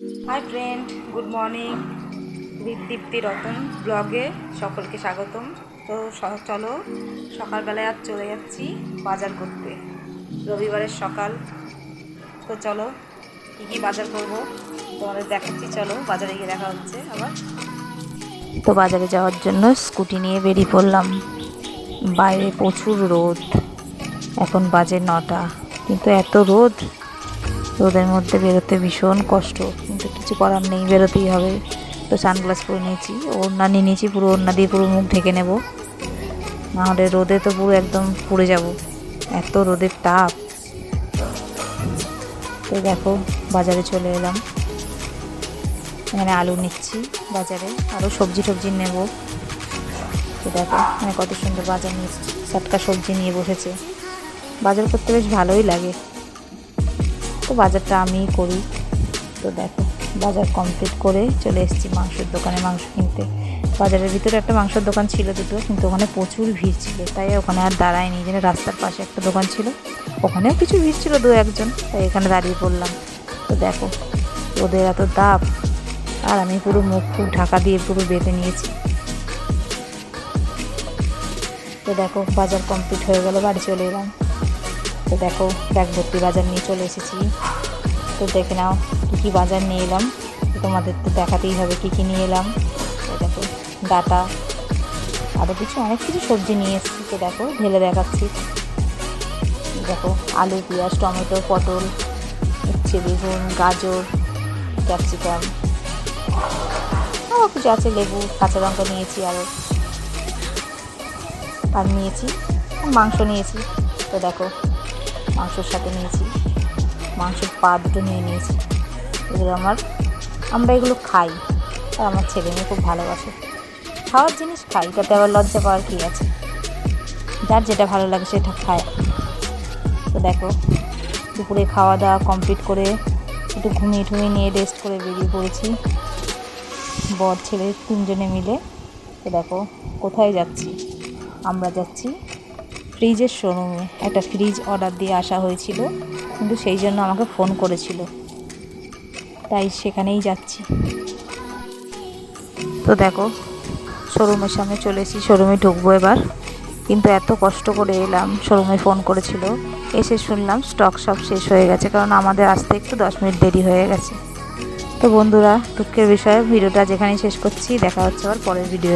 Hi friend good morning Dipti Ratan ব্লগে সকলকে স্বাগতম। তো চলো, সকালবেলায় আর চলে যাচ্ছি বাজার করতে। রবিবারের সকাল। তো চলো, কী কী বাজার করব? তোমাদের দেখাচ্ছি, চলো, বাজারে গিয়ে দেখা হচ্ছে আবার। তো বাজারে যাওয়ার জন্য স্কুটি নিয়ে বেরিয়ে পড়লাম। বাইরে প্রচুর রোদ। এখন বাজে নটা, কিন্তু এত রোদ। রোদের মধ্যে বেরোতে ভীষণ কষ্ট, কিন্তু কিছু করার নেই, বেরোতেই হবে। তো সানগ্লাস পরে নিয়েছি, ওড়না নিয়ে নিয়েছি, পুরো ওড়না দিয়ে পুরো মুখ ঢেকে নেব। নাহলে রোদে তো পুরো একদম পুড়ে যাব। এত রোদের তাপ। তো দেখো, বাজারে চলে এলাম। এখানে আলু নিচ্ছি বাজারে আরও সবজি টবজি নেব। তো দেখো, এখানে কত সুন্দর বাজার নিচ্ছে টাটকা সবজি নিয়ে বসেছে। বাজার করতে বেশ ভালোই লাগে। তো বাজারটা আমিই করি। তো দেখো, বাজার কমপ্লিট করে চলে এসেছি মাংসের দোকানে মাংস কিনতে। বাজারের ভিতরে একটা মাংসের দোকান ছিল দুটো, কিন্তু ওখানে প্রচুর ভিড় ছিল। তাই ওখানে আর দাঁড়ায়নি যেন রাস্তার পাশে একটা দোকান ছিল। ওখানেও কিছু ভিড় ছিল, দু একজন। তাই এখানে দাঁড়িয়ে পড়লাম। তো দেখো, ওদের এত দাপ আর আমি পুরো মুখ ফুক ঢাকা দিয়ে পুরো বেঁধে নিয়েছি। তো দেখো, বাজার কমপ্লিট হয়ে গেল, বাড়ি চলে এলাম। তো দেখো ব্যাগ ভর্তি বাজার নিয়ে চলে এসেছি। তো দেখে নাও কী কী বাজার নিয়ে এলাম। তোমাদের তো দেখাতেই হবে কী কী নিয়ে এলাম। দেখো, ডাটা আরও কিছু, অনেক কিছু সবজি নিয়ে এসেছি তো দেখো, ঢেলে দেখাচ্ছি। দেখো, আলু, পেঁয়াজ, টমেটো, পটল হচ্ছে বেগুন, গাজর, ক্যাপসিকাম আরও কিছু আছে, লেবু, কাঁচা লঙ্কা নিয়েছি আরও আর নিয়েছি, মাংস নিয়েছি। তো দেখো মাংসর সাথে নিয়েছি। মাংসের পা দুটো নিয়ে নিয়েছি। এগুলো আমার, আমরা এগুলো খাই। আর আমার ছেলে মেয়ে খুব ভালোবাসে। খাওয়ার জিনিস খাই তাতে আবার লজ্জা পাওয়ার কী আছে? যার যেটা ভালো লাগে সেটা খায়। তো দেখো, দুপুরে খাওয়া দাওয়া কমপ্লিট করে একটু ঘুমিয়ে টুমিয়ে নিয়ে রেস্ট করে বেরিয়ে পড়েছি। বর, ছেলে তিনজনে মিলে। তো দেখো, কোথায় যাচ্ছি? আমরা যাচ্ছি ফ্রিজের শোরুমে একটা ফ্রিজ অর্ডার দিয়ে আসা হয়েছিল, কিন্তু সেই জন্য আমাকে ফোন করেছিল। তাই সেখানেই যাচ্ছি। তো দেখো শোরুমের সামনে চলে এসেছি শোরুমে ঢুকবো এবার। কিন্তু এত কষ্ট করে এলাম শোরুমে ফোন করেছিল। এসে শুনলাম স্টক সব শেষ হয়ে গেছে, কারণ আমাদের আসতে একটু দশ মিনিট দেরি হয়ে গেছে। তো বন্ধুরা, দুঃখের বিষয়ে, ভিডিওটা যেখানেই শেষ করছি, দেখা হচ্ছে আবার পরের ভিডিও